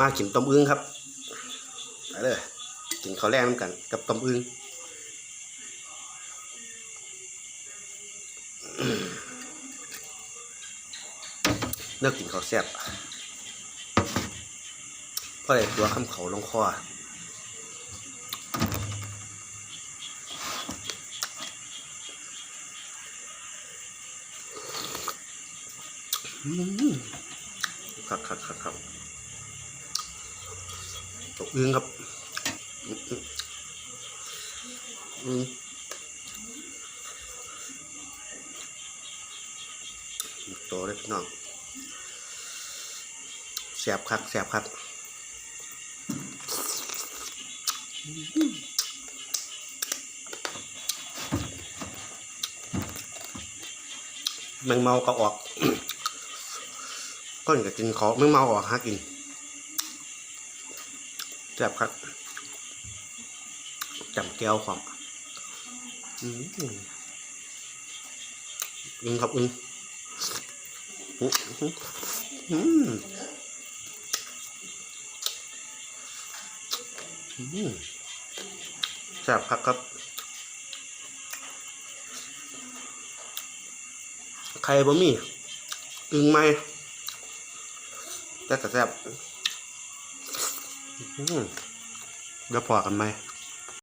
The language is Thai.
มากินต้มอึ้งครับไปเลยกินข้าวแรงน้ำกันกับต้มอึ้งเลิกกินข้าวแซ่บเพราะอะไรตัวคำเขาลงคอครับครับครับครับ ตกอึ้งครับอืมโตเลยพี่น้องแสบคักแสบคักแมงเมาก็ออกก้อนก็กินขอแมงเมาออกหากิน แสบคักจำแก้วความอืมอึ้งครับอึ้งอืมอืมอืมแซ่บครับครับ ใครบ่มีอึ้งไหมแต่ก็แซ่บ เดี๋ยวพอกันไหม